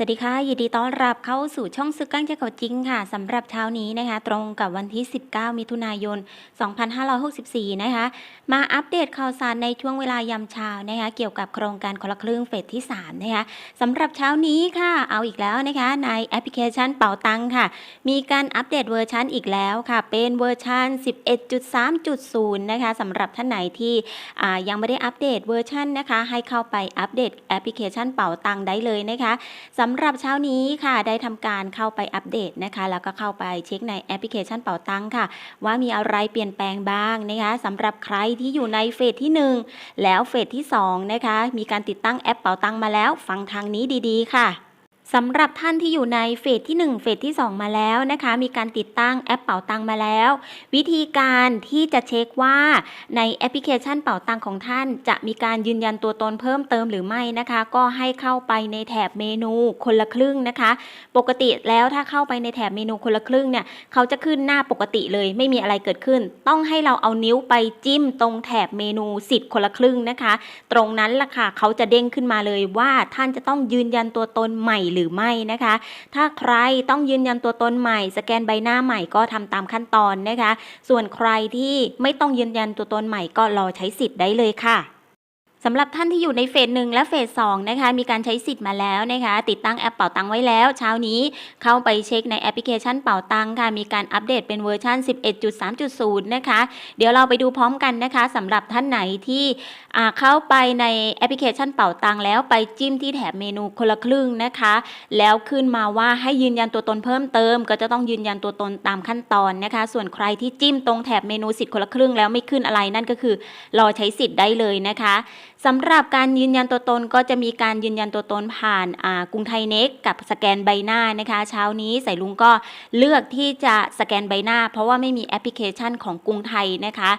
สวัสดีค่ะยินดีต้อนรับเข้าสู่ช่องซึกกั้งเจ้าเก่าจริงค่ะสำหรับเช้านี้นะคะ ตรงกับวันที่ 19 มิถุนายน 2564 นะคะ มาอัปเดตข่าวสารในช่วงเวลายามเช้านะคะ เกี่ยวกับโครงการคนละครึ่งเฟสที่ 3 นะคะสำหรับเช้านี้ค่ะ เอาอีกแล้วนะคะในแอปพลิเคชันเป๋าตังค่ะ มีการอัปเดตเวอร์ชันอีกแล้วค่ะ เป็นเวอร์ชัน 11.3.0 นะคะสำหรับท่านไหนที่ยังไม่ได้อัปเดตเวอร์ชันนะคะ ให้เข้าไปอัปเดตแอปพลิเคชันเป๋าตังได้เลยนะคะสำำหรับเช้านี้ค่ะ ได้ทำการเข้าไปอัปเดตนะคะ แล้วก็เข้าไปเช็คในแอปพลิเคชันเป๋าตังค่ะ ว่ามีอะไรเปลี่ยนแปลงบ้างนะคะสำหรับใครที่อยู่ในเฟสที่ 1 แล้วเฟสที่2นะคะมีการติดตั้งแอปเป๋าตังมาแล้ว ฟังทางนี้ดีๆ ค่ะ สำหรับท่านที่อยู่ในเฟสที่ 1 เฟสที่ 2 มาแล้วนะคะ มีการติดตั้งแอปเป๋าตังมาแล้ว วิธีการที่จะเช็คว่าในแอปพลิเคชันเป๋าตังของท่าน จะมีการยืนยันตัวตนเพิ่มเติมหรือไม่นะคะ ก็ให้เข้าไปในแถบเมนูคนละครึ่งนะคะ ปกติแล้วถ้าเข้าไปในแถบเมนูคนละครึ่งเนี่ยเขาจะขึ้นหน้าปกติเลย ไม่มีอะไรเกิดขึ้น ต้องให้เราเอานิ้วไปจิ้มตรงแถบเมนูสิทธิ์คนละครึ่งนะคะ ตรงนั้นล่ะค่ะเขาจะเด้งขึ้นมาเลยว่าท่านจะต้องยืนยันตัวตนใหม่หรือไม่นะคะ ถ้าใครต้องยืนยันตัวตนใหม่ สแกนใบหน้าใหม่ก็ทำตามขั้นตอนนะคะ ส่วนใครที่ไม่ต้องยืนยันตัวตนใหม่ก็รอใช้สิทธิ์ได้เลยค่ะ สำหรับท่านที่อยู่ในเฟสหนึ่งและเฟสสองนะคะมีการใช้สิทธิ์มาแล้วนะคะติดตั้งแอปเป่าตังไว้แล้ว เช้านี้เข้าไปเช็คในแอปพลิเคชันเป่าตังค่ะมีการอัปเดตเป็นเวอร์ชัน11.3.0 นะคะ เดี๋ยวเราไปดูพร้อมกันนะคะสำหรับท่านไหนที่เข้าไปในแอปพลิเคชันเป่าตังแล้วไปจิ้มที่แถบเมนูคนละครึ่งนะคะ แล้วขึ้นมาว่าให้ยืนยันตัวตนเพิ่มเติม ก็จะต้องยืนยันตัวตนตามขั้นตอนนะคะ ส่วนใครที่จิ้มตรงแถบเมนูสิทธิ์คนละครึ่งแล้วไม่ขึ้นอะไรนั่นก็คือรอใช้สิทธิ์ได้เลยนะคะ สำหรับการยืนยันตัวตนก็จะมีการยืนยันตัวตนผ่านกรุงไทยเน็กกับสแกนใบหน้านะคะ เช้านี้ใส่ลุงก็เลือกที่จะสแกนใบหน้า เพราะว่าไม่มีแอปพลิเคชันของกรุงไทยนะคะ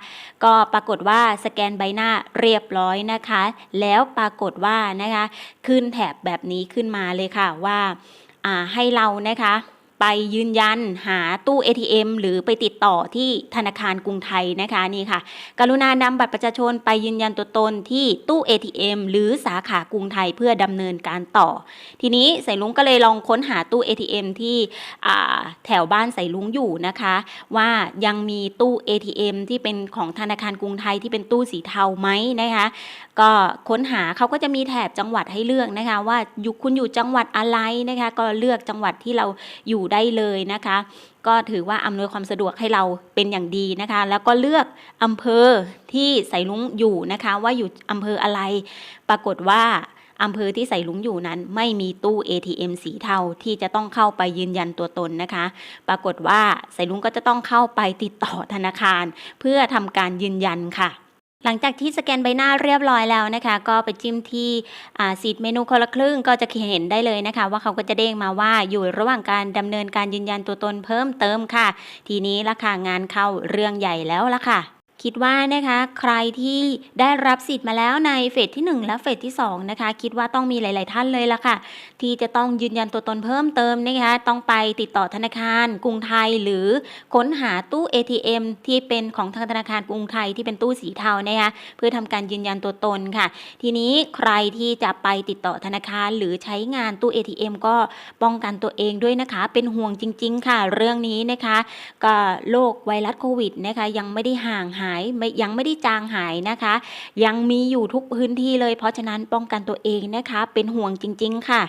ก็ปรากฏว่าสแกนใบหน้าเรียบร้อยนะคะ แล้วปรากฏว่านะคะ ขึ้นแถบแบบนี้ขึ้นมาเลยค่ะว่าอ่าให้เรานะคะ ไปยืนยันหาตู้ ATM หรือไปติดต่อที่ธนาคารกรุงไทยนะคะนี่ค่ะ กรุณานำบัตรประชาชนไปยืนยันตัวตนที่ตู้ ATM หรือสาขากรุงไทยเพื่อดำเนินการต่อ ทีนี้ใส่ลุงก็เลยลองค้นหาตู้ ATM ที่อ่แถวบ้านใส่ลุงอยู่นะคะ ว่ายังมีตู้ ATM ที่เป็นของธนาคารกรุงไทยที่เป็นตู้สีเทาไหมนะคะก็ค้นหาเขาก็จะมีแถบจังหวัดให้เลือกนะคะ ว่าอยู่คุณอยู่จังหวัดอะไรนะคะ ก็เลือกจังหวัดที่เราอยู่ได้เลยนะคะ ก็ถือว่าอำนวยความสะดวกให้เราเป็นอย่างดีนะคะ แล้วก็เลือกอำเภอที่ใส่ลุงอยู่นะคะ ว่าอยู่อำเภออะไร ปรากฏว่าอำเภอที่ใส่ลุงอยู่นั้นไม่มีตู้ ATM สีเทาที่จะต้องเข้าไปยืนยันตัวตนนะคะ ปรากฏว่าใส่ลุงก็จะต้องเข้าไปติดต่อธนาคาร เพื่อทำการยืนยันค่ะ หลังจากที่สแกนใบหน้าเรียบร้อยแล้วนะคะ ก็ไปจิ้มที่สิทธิ์เมนูคนละครึ่งก็จะเห็นได้เลยนะคะ ว่าเขาก็จะเด้งมาว่าอยู่ระหว่างการดำเนินการยืนยันตัวตนเพิ่มเติมค่ะ ทีนี้ละค่ะงานเข้าเรื่องใหญ่แล้วละค่ะ คิดว่านะคะใครที่ได้รับสิทธิ์มาแล้วในเฟสที่ 1 และเฟสที่2นะคะคิดว่าต้องมีหลาย ๆ ท่านเลยละค่ะ ที่จะต้องยืนยันตัวตนเพิ่มเติมนะคะต้องไปติดต่อธนาคาร กรุงไทย หรือค้นหาตู้ ATM ที่เป็นของทางธนาคารกรุงไทยที่เป็นตู้สีเทานะคะเพื่อทำการยืนยันตัวตนค่ะ ทีนี้ใครที่จะไปติดต่อธนาคาร หรือใช้งานตู้ ATM ก็ป้องกันตัวเองด้วยนะคะ เป็นห่วงจริง ๆ ค่ะ เรื่องนี้นะคะ ก็โรคไวรัสโควิดนะคะยังไม่ได้ห่างหายไม่ยังไม่ได้จางหายนะคะ ยังมีอยู่ทุกพื้นที่เลย เพราะฉะนั้นป้องกันตัวเองนะคะ เป็นห่วงจริง ๆ ค่ะ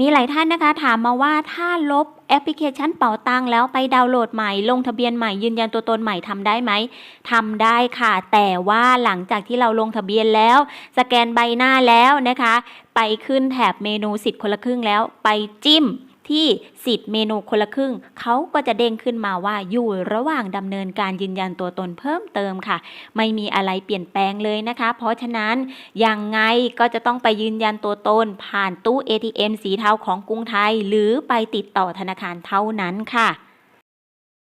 มีหลายท่านนะคะ ถามมาว่าถ้าลบแอปพลิเคชันเป๋าตังแล้วไปดาวน์โหลดใหม่ ลงทะเบียนใหม่ยืนยันตัวตนใหม่ทำได้ไหมทำได้ค่ะ แต่ว่าหลังจากที่เราลงทะเบียนแล้ว สแกนใบหน้าแล้วนะคะ ไปขึ้นแถบเมนูสิทธิ์คนละครึ่งแล้ว ไปจิ้ม ที่สิทธิ์เมนูคนละครึ่ง เขาก็จะเด้งขึ้นมาว่าอยู่ระหว่างดำเนินการยืนยันตัวตนเพิ่มเติมค่ะ ไม่มีอะไรเปลี่ยนแปลงเลยนะคะ เพราะฉะนั้นยังไงก็จะต้องไปยืนยันตัวตน ผ่านตู้ ATM สีเทาของกรุงไทย หรือไปติดต่อธนาคารเท่านั้นค่ะ